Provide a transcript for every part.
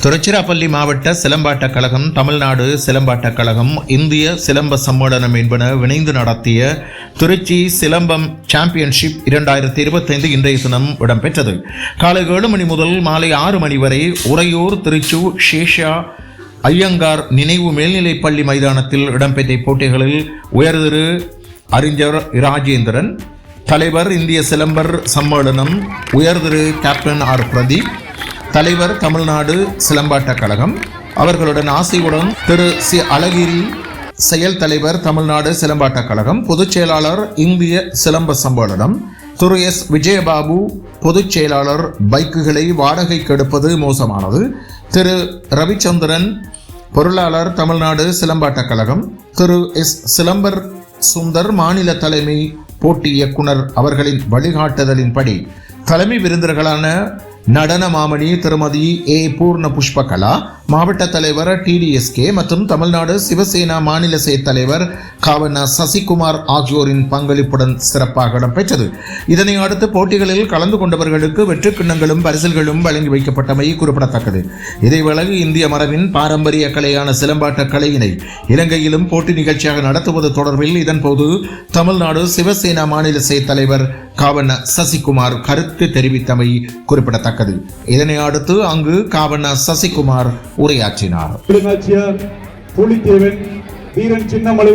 திருச்சிராப்பள்ளி மாவட்ட சிலம்பாட்டக் கழகம் தமிழ்நாடு சிலம்பாட்டக் கழகம் இந்திய சிலம்ப சம்மேளனம் என்பன இணைந்து நடத்திய திருச்சி சிலம்பம் சாம்பியன்ஷிப் இரண்டாயிரத்தி இருபத்தைந்து இன்றைய தினம் இடம்பெற்றது. காலை ஏழு மணி முதல் மாலை ஆறு மணி வரை உறையூர் திருச்சூர் ஷேஷா ஐயங்கார் நினைவு மேல்நிலைப்பள்ளி மைதானத்தில் இடம்பெற்ற போட்டிகளில் உயர்திரு அறிஞர் ராஜேந்திரன் தலைவர் இந்திய சிலம்பர் சம்மேளனம் உயர்திரு கேப்டன் ஆர் பிரதீப் தலைவர் தமிழ்நாடு சிலம்பாட்ட கழகம். அவர்களுடன் ஆசையுடன் திரு சி. அழகிரி செயல் தலைவர் தமிழ்நாடு சிலம்பாட்ட கழகம் பொதுச் செயலாளர் இந்திய சிலம்ப சம்மேளனம் திரு. எஸ். விஜயபாபு பொதுச் செயலாளர் பைக்குகளை வாடகைக்கு எடுப்பது மோசமானது. திரு. ரவிச்சந்திரன் பொருளாளர் தமிழ்நாடு சிலம்பாட்ட கழகம் திரு. எஸ். சிலம்பர் சுந்தர் மாநில தலைமை போட்டி இயக்குனர் அவர்களின் வழிகாட்டுதலின்படி தலைமை விருந்தினர்களான நடன மாமணி திருமதி ஏ. பூர்ண புஷ்பகலா மாவட்ட தலைவர் டிடிஎஸ்கே மற்றும் தமிழ்நாடு சிவசேனா மாநில செயற் தலைவர் காவன சசிகுமார் ஆகியோரின் பங்களிப்புடன் சிறப்பாக இடம்பெற்றது. இதனை அடுத்து போட்டிகளில் கலந்து கொண்டவர்களுக்கு வெற்றி கிண்ணங்களும் பரிசில்களும் வழங்கி வைக்கப்பட்டமை குறிப்பிடத்தக்கது. இதேவேளை இந்திய மரபின் பாரம்பரிய கலையான சிலம்பாட்ட கலையினை இலங்கையிலும் போட்டி நிகழ்ச்சியாக நடத்துவது தொடர்பில் இதன்போது தமிழ்நாடு சிவசேனா மாநில செயற் தலைவர் காவண்ண சசிகுமார் கருத்து தெரிவித்தமை குறிப்பிடத்தக்கது. இதனை அடுத்து அங்கு காவண்ண சசிகுமார் உரையாற்றினார். புலித்தேவன் வீரன் சின்னமலை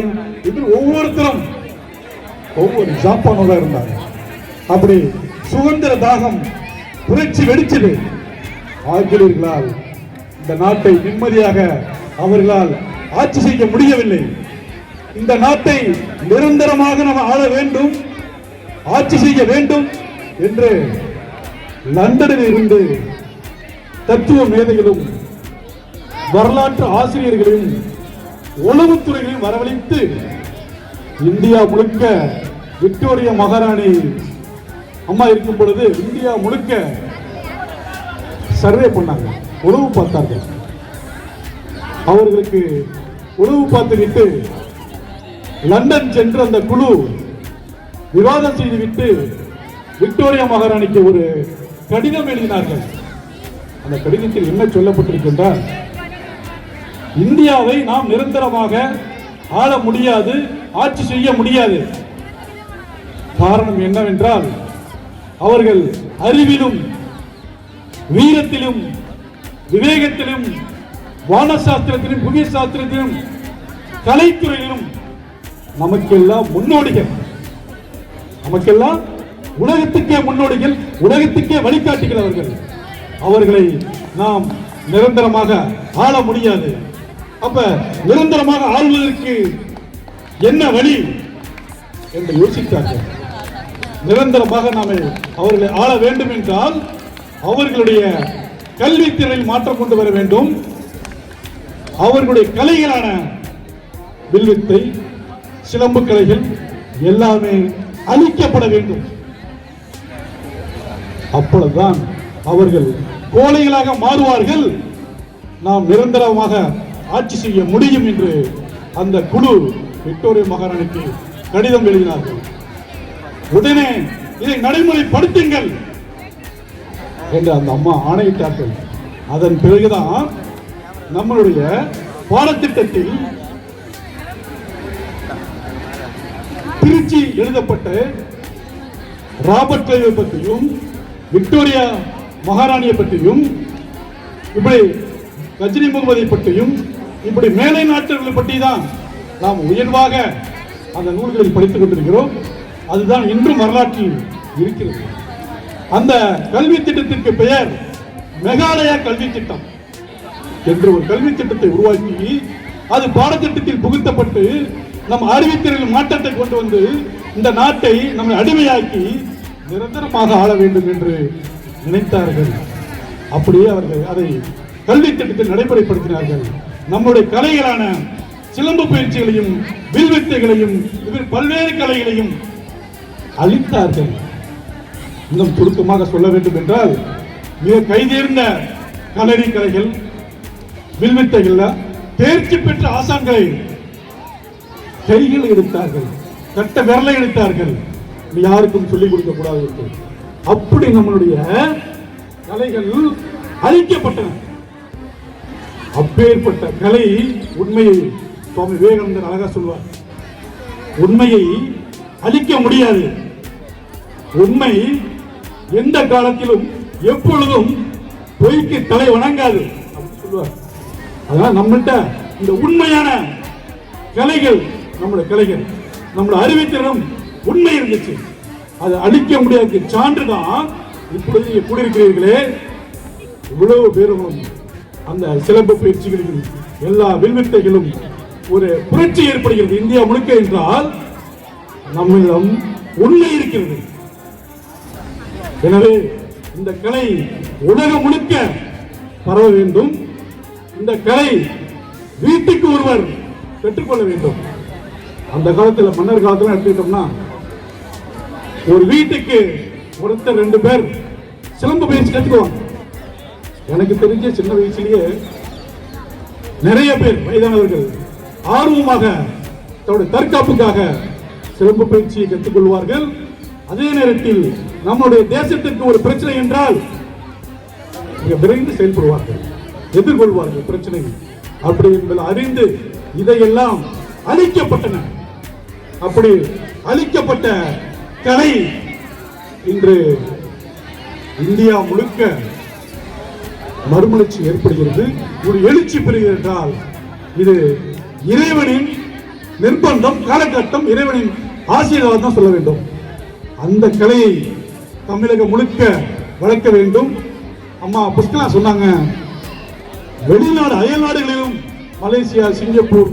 இது ஒவ்வொருத்தரும் ஒவ்வொரு ஜாப்பானோட இருந்தாங்க. அப்படி சுதந்திர தாகம் புரட்சி வெடிச்சது. ஆங்கிலேயர்களால் இந்த நாட்டை நிம்மதியாக அவர்களால் ஆட்சி செய்ய முடியவில்லை. இந்த நாட்டை நிரந்தரமாக நாம் ஆள வேண்டும். ஆட்சி செய்ய வேண்டும் என்று லண்டனில் இருந்து தத்துவ மேதைகளும் வரலாற்று ஆசிரியர்களையும் உளவுத்துறைகளையும் வரவழைத்து இந்தியா முழுக்க விக்டோரியா மகாராணி அம்மா இருக்கும் பொழுது இந்தியா முழுக்க சர்வே பண்ணாங்க உணவு பார்த்தார்கள். அவர்களுக்கு உளவு பார்த்துவிட்டு லண்டன் சென்று அந்த குழு விவாதம் செய்துவிட்டு விக்டோரியா மகாராணிக்கு ஒரு கடிதம் எழுதினார்கள். அந்த கடிதத்தில் என்ன சொல்லப்பட்டிருக்கின்றால் இந்தியாவை நாம் நிரந்தரமாக ஆள முடியாது ஆட்சி செய்ய முடியாது. காரணம் என்னவென்றால் அவர்கள் அறிவிலும் வீரத்திலும் விவேகத்திலும் வானசாஸ்திரத்திலும் புவிய சாஸ்திரத்திலும் கலைத்துறையிலும் நமக்கெல்லாம் முன்னோடிகள். நமக்கெல்லாம் உலகத்துக்கே முன்னோடிகள் உலகத்துக்கே வழிகாட்டுகள் அவர்கள். அவர்களை நாம் நிரந்தரமாக ஆள முடியாது. அப்ப நிரந்தரமாக ஆளுவதற்கு என்ன வழி என்று யோசித்தார்கள் நிரந்தரமாக நாம் அவர்களை ஆள வேண்டும் என்றால் அவர்களுடைய கல்வித்திறனில் மாற்றம் கொண்டு வர வேண்டும். அவர்களுடைய கலைகளான வில்வித்தை சிலம்பு கலைகள் எல்லாமே அழிக்கப்பட வேண்டும். அப்பொழுதுதான் அவர்கள் கோழைகளாக மாறுவார்கள். நாம் நிரந்தரமாக ஆட்சி செய்ய முடியும் என்று அந்த குழு விக்டோரியா மகாராணிக்கு கடிதம் எழுதினார்கள். உடனே இதை நடைமுறைப்படுத்துங்கள் என்று அந்த அம்மா ஆணையிட்டார்கள். அதன் பிறகுதான் நம்மளுடைய பாடத்திட்டத்தில் திருச்சி எழுதப்பட்ட ராபர்ட் கிளைவை பற்றியும் விக்டோரியா மகாராணியை பற்றியும் இப்படி ரஜினி முகமதியை பற்றியும் இப்படி மேலை நாட்டர்களை பற்றி தான் நாம் உயர்வாக அந்த நூல்களில் படித்துக் கொண்டிருக்கிறோம். அதுதான் இன்றும் வரலாற்றில் இருக்கிறது. அந்த கல்வி திட்டத்திற்கு பெயர் மெகாலயா கல்வி திட்டம் என்று ஒரு கல்வி திட்டத்தை உருவாக்கி அது பாடத்திட்டத்தில் புகுத்தப்பட்டு நம் அறிவித்திரையில் மாற்றத்தை கொண்டு வந்து இந்த நாட்டை நம்மை அடிமையாக்கி நிரந்தரமாக ஆள வேண்டும் என்று நினைத்தார்கள். அப்படியே அவர்கள் அதை கல்வி திட்டத்தில் நடைமுறைப்படுத்தினார்கள். நம்முடைய கலைகளான சிலம்பு பயிற்சிகளையும் வில்வித்தைகளையும் இதில் பல்வேறு கலைகளையும் அழித்தார்கள். இன்னும் சுருக்கமாக சொல்ல வேண்டும் என்றால் மிக கைதேர்ந்த கலரி கலைகள் வில்வித்தைகள்ல தேர்ச்சி பெற்ற ஆசான்களை கைகள் எடுத்தார்கள் கட்ட விரலை எடுத்தார்கள். யாருக்கும் சொல்லிக் கொடுக்க கூடாது அப்படி நம்மளுடைய கலைகள் அழிக்கப்பட்டன. அப்பேற்பட்ட கலை உண்மையை சுவாமி விவேகானந்தர் அழகா சொல்வார். உண்மையை அழிக்க முடியாது. உண்மை எந்த காலத்திலும் எப்பொழுதும் பொய்க்கு தலை வணங்காது அப்படின்னு சொல்லுவார் அதான் நம்மள்கிட்ட இந்த உண்மையான கலைகள் நம்முடைய கலைகள் நம்முடைய அறிவித்திறனும் உண்மை இருந்துச்சு. அதை அழிக்க முடியாத சான்று தான் இப்பொழுது நீங்க கூடியிருக்கிறீர்களே. இவ்வளவு பேரும் அந்த சிலம்பு பயிற்சிகளிலும் எல்லா வில்வித்தைகளும் ஒரு புரட்சி ஏற்படுகிறது இந்தியா முழுக்க என்றால் நம்மிடம் உண்மை இருக்கிறது. எனவே இந்த கலை உலகம் முழுக்க பரவ வேண்டும். இந்த கலை வீட்டுக்கு ஒருவர் பெற்றுக்கொள்ள வேண்டும். அந்த காலத்துல மன்னர் காலத்துல எடுத்துக்கிட்டோம்னா ஒரு வீட்டுக்கு ஒருத்தர் ரெண்டு பேர் சிலம்பு பயிற்சி கற்றுக்குவாங்க எனக்கு தெரிஞ்ச சின்ன வயசுலயே நிறைய பேர் வயதானவர்கள் ஆர்வமாக தன்னுடைய தற்காப்புக்காக சிலம்பு பயிற்சியை கற்றுக்கொள்வார்கள் அதே நேரத்தில் நம்முடைய தேசத்திற்கு ஒரு பிரச்சனை என்றால் மிக விரைந்து செயல்படுவார்கள் எதிர்கொள்வார்கள் பிரச்சனை அப்படி என்பதை அறிந்து இதையெல்லாம் அழிக்கப்பட்டன. அப்படி அழிக்கப்பட்ட கலை இன்று இந்தியா முழுக்க மறுமலர்ச்சி ஏற்படுகிறது. ஒரு எழுச்சி பெறுகிறது என்றால் இது இறைவனின் நிர்பந்தம் காலகட்டம் இறைவனின் ஆசீர்வாதம் தான் சொல்ல வேண்டும். அந்த கலையை தமிழகம் முழுக்க வளர்க்க வேண்டும். அம்மா புஷ்கலா சொன்னாங்க வெளிநாடு அயல் நாடுகளிலும் மலேசியா சிங்கப்பூர்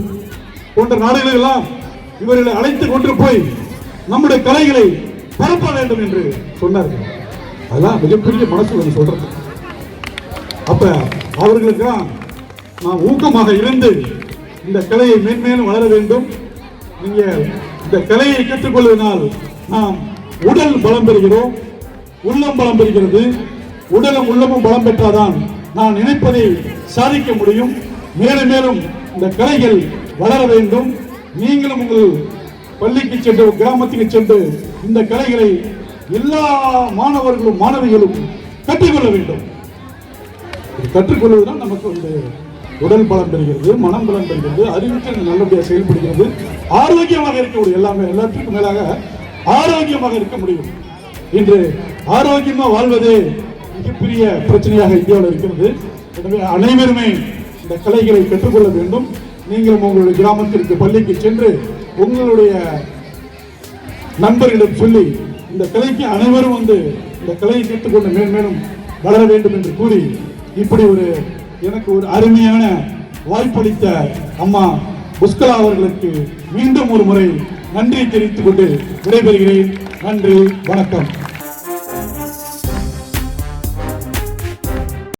போன்ற நாடுகளெல்லாம் இவர்களை அழைத்து கொண்டு போய் நம்முடைய கலைகளை பரப்ப வேண்டும் என்று சொன்னார்கள். அதெல்லாம் மிகப்பெரிய மனசு வந்து சொல்றது. அப்ப அவர்களுக்கெல்லாம் நாம் ஊக்கமாக இருந்து இந்த கலையை மேன்மேலும் வளர வேண்டும். நீங்க இந்த கலையை கற்றுக்கொள்வதனால் நாம் உடல் பலம் பெறுகிறோம். உள்ளம் பலம் பெறுகிறது. உடலும் உள்ளமும் பலம் பெற்றாதான் நான் நினைப்பதை சாதிக்க முடியும். மேலும் மேலும் இந்த கலைகள் வளர வேண்டும். நீங்களும் உங்கள் பள்ளிக்கு சென்று கிராமத்துக்கு சென்று இந்த கலைகளை எல்லா மாணவர்களும் மாணவிகளும் கற்றுக்கொள்ள வேண்டும். கற்றுக்கொள்வதுதான் நமக்கு வந்து உடல் பலம் பெறுகிறது மனம் பலம் பெறுகிறது அறிவுக்கு நல்லபடியாக செயல்படுகிறது ஆரோக்கியமாக இருக்க முடியும். எல்லாமே எல்லாத்துக்கும் மேலாக ஆரோக்கியமாக இருக்க முடியும். இன்று ஆரோக்கியமாக வாழ்வதே மிகப்பெரிய பிரச்சனையாக இந்தியாவில் இருக்கிறது. எனவே அனைவருமே இந்த கலைகளை கற்றுக்கொள்ள வேண்டும். நீங்களும் உங்களுடைய கிராமத்திற்கு பள்ளிக்கு சென்று உங்களுடைய நண்பர்களிடம் சொல்லி இந்த கலைக்கு அனைவரும் வந்து இந்த கலையை கேட்டுக்கொண்டு மேன்மேலும் வளர வேண்டும் என்று கூறி இப்படி ஒரு எனக்கு ஒரு அருமையான வாய்ப்பளித்த அம்மா புஷ்கலா அவர்களுக்கு மீண்டும் ஒரு முறை நன்றி தெரிவித்துக் கொண்டு விடைபெறுகிறேன். நன்றி வணக்கம்.